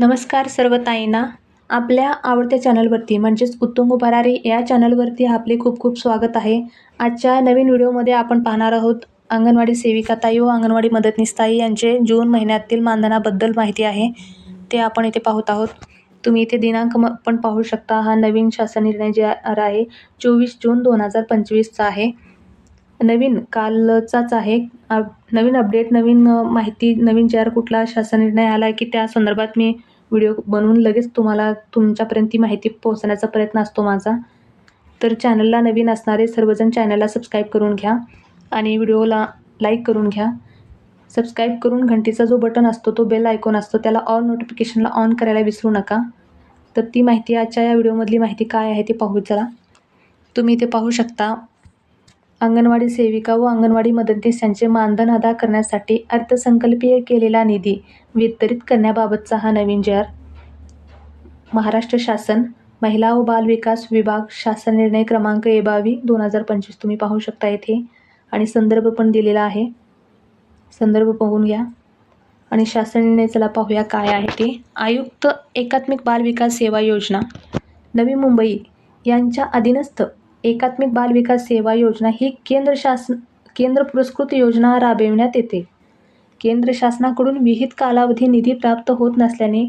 नमस्कार सर्व ताईंना. आपल्या आवडत्या चॅनलवरती म्हणजेच उत्तुंग भरारी या चॅनलवरती आपले खूप खूप स्वागत आहे. आजच्या नवीन व्हिडिओमध्ये आपण पाहणार आहोत अंगणवाडी सेविका ताई व अंगणवाडी मदतनीस ताई यांचे जून महिन्यातील मानधनाबद्दल माहिती आहे. ते आपण इथे पाहत आहोत. तुम्ही इथे दिनांक म पण पाहू शकता. हा नवीन शासन निर्णय जे आहे चोवीस जून दोन हजार पंचवीसचा आहे. नवीन कालचाच आहे. नवीन अपडेट नवीन माहिती नवीन ज्यावर कुठला शासन निर्णय आला आहे की त्या संदर्भात मी व्हिडिओ बनवून लगेच तुम्हाला तुमच्यापर्यंत ती माहिती पोहोचण्याचा प्रयत्न असतो माझा. तर चॅनलला नवीन असणारे सर्वजण चॅनलला सबस्क्राईब करून घ्या आणि व्हिडिओला लाईक करून घ्या. सबस्क्राईब करून घंटीचा जो बटन असतो तो बेल आयकॉन असतो त्याला ऑल नोटिफिकेशनला ऑन करायला विसरू नका. तर ती माहिती आजच्या या व्हिडिओमधली माहिती काय आहे ते पाहू चला तुम्ही इथे पाहू शकता. अंगणवाडी सेविका व अंगणवाडी मदतीस यांचे मानधन अदा करण्यासाठी अर्थसंकल्पीय केलेला निधी वितरित करण्याबाबतचा हा नवीन जर महाराष्ट्र शासन महिला व बाल विकास विभाग शासन निर्णय क्रमांक एबावी दोन हजार पंचवीस तुम्ही पाहू शकता येथे. आणि संदर्भ पण दिलेला आहे. संदर्भ पाहून घ्या. आणि शासन निर्णय चला पाहूया काय आहे ते. आयुक्त एकात्मिक बाल विकास सेवा योजना. नवी मुंबई यांच्या अधीनस्थ एकात्मिक बाल विकास सेवा योजना ही केंद्र शासन केंद्र पुरस्कृत योजना राबविण्यात येते. केंद्र शासनाकडून विहित कालावधी निधी प्राप्त होत नसल्याने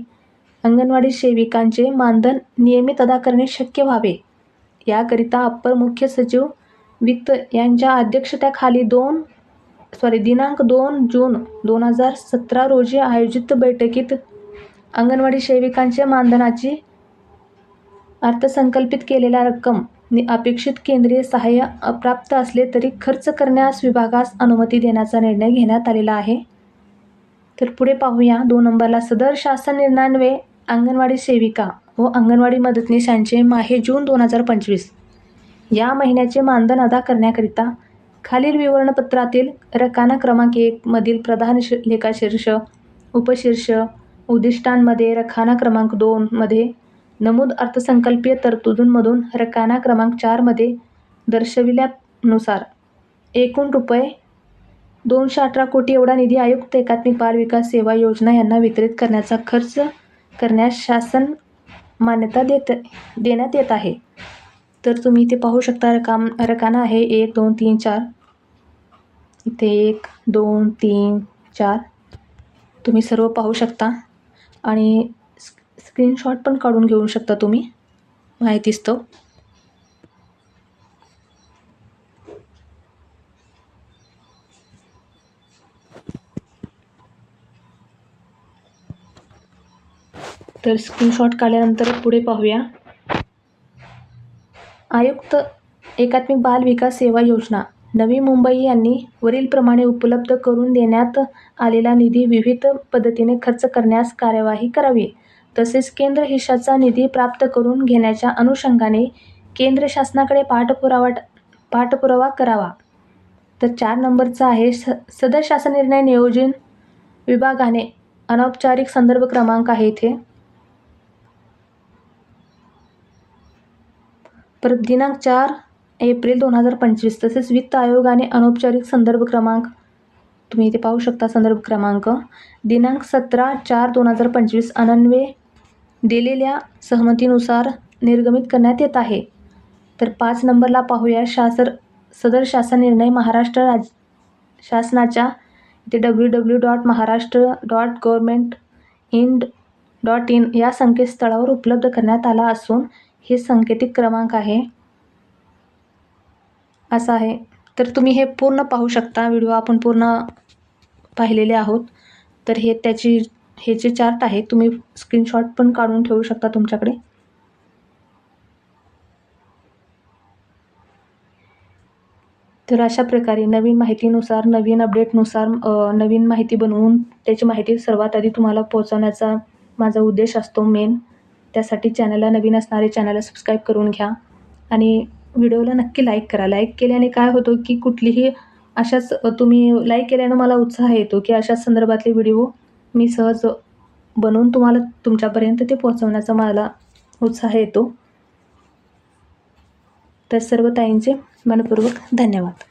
अंगणवाडी सेविकांचे मानधन नियमित अदा करणे शक्य व्हावे. याकरिता अप्पर मुख्य सचिव वित्त यांच्या अध्यक्षतेखाली दोन सॉरी दिनांक दोन जून दोन हजार सतरा रोजी आयोजित बैठकीत अंगणवाडी सेविकांच्या मानधनाची अर्थसंकल्पित केलेला रक्कम अपेक्षित केंद्रीय सहाय्य अप्राप्त असले तरी खर्च करण्यास विभागास अनुमती देण्याचा निर्णय घेण्यात आलेला आहे. तर पुढे पाहूया. दोन नंबरला सदर शासन निर्णयान्वये अंगणवाडी सेविका व अंगणवाडी मदतनीस यांचे माहे जून दोन हजार पंचवीस. या महिन्याचे मानधन अदा करण्याकरिता खालील विवरणपत्रातील रकाना क्रमांक एकमधील प्रधान श लेखाशीर्ष उपशीर्ष उद्दिष्टांमध्ये रखाना क्रमांक दोनमध्ये नमूद अर्थसंकल्पीय तरतुदींमधून रकाना क्रमांक चारमध्ये दर्शविल्यानुसार एकूण रुपये दोनशे अठरा कोटी एवढा निधी आयुक्त एकात्मिक बाल विकास सेवा योजना यांना वितरित करण्याचा खर्च करण्यास शासन मान्यता देत देण्यात येत आहे. तर तुम्ही इथे पाहू शकता रकाम रकाना आहे एक दोन तीन चार. इथे एक दोन तीन चार. तुम्ही सर्व पाहू शकता. आणि स्क्रीनशॉट पण काढून घेऊ शकता तुम्ही. माहितीस्तव तर स्क्रीनशॉट काढल्यानंतर पुढे पाहूया. आयुक्त एकात्मिक बाल विकास सेवा योजना. नवी मुंबई यांनी वरीलप्रमाणे उपलब्ध करून देण्यात आलेला निधी विविध पद्धतीने खर्च करण्यास कार्यवाही करावी. तसेच केंद्र हिशाचा निधी प्राप्त करून घेण्याच्या अनुषंगाने केंद्र शासनाकडे पाठपुरावा पाठपुरावा करावा. तर चार नंबरचा आहे स सदर शासन निर्णय नियोजन विभागाने अनौपचारिक संदर्भ क्रमांक आहे इथे. परत दिनांक चार एप्रिल दोन हजार पंचवीस तसेच वित्त आयोगाने अनौपचारिक संदर्भ क्रमांक. तुम्ही इथे पाहू शकता संदर्भ क्रमांक. दिनांक सतरा चार दोन हजार पंचवीस अनन्वे दिलेल्या सहमतीनुसार निर्गमित करण्यात येत आहे. तर पाच नंबरला पाहूया शासर सदर शासन निर्णय महाराष्ट्र राज शासनाच्या इथे W W dot Maharashtra dot government in dot in या संकेतस्थळावर उपलब्ध करण्यात आला असून हे संकेतिक क्रमांक आहे. असा आहे. तर तुम्ही हे पूर्ण पाहू शकता. व्हिडिओ आपण पूर्ण पाहिलेले आहोत. तर हे त्याची हे जे चार्ट आहे तुम्ही स्क्रीनशॉट पण काढून ठेवू शकता तुमच्याकडे. तर अशा प्रकारे नवीन माहितीनुसार नवीन अपडेटनुसार नवीन माहिती बनवून त्याची माहिती सर्वात आधी तुम्हाला पोहोचवण्याचा माझा उद्देश असतो मेन त्यासाठी चॅनलला नवीन असणारे चॅनलला सबस्क्राईब करून घ्या. आणि व्हिडिओला नक्की लाईक करा. लाईक केल्याने काय होतं की कुठलीही अशाच तुम्ही लाईक केल्यानं मला उत्साह येतो की अशाच संदर्भातले व्हिडिओ मी सहज बनवून तुम्हाला तुमच्यापर्यंत ते पोहोचवण्याचा मला उत्साह येतो. तर सर्व ताईंचे मनपूर्वक धन्यवाद.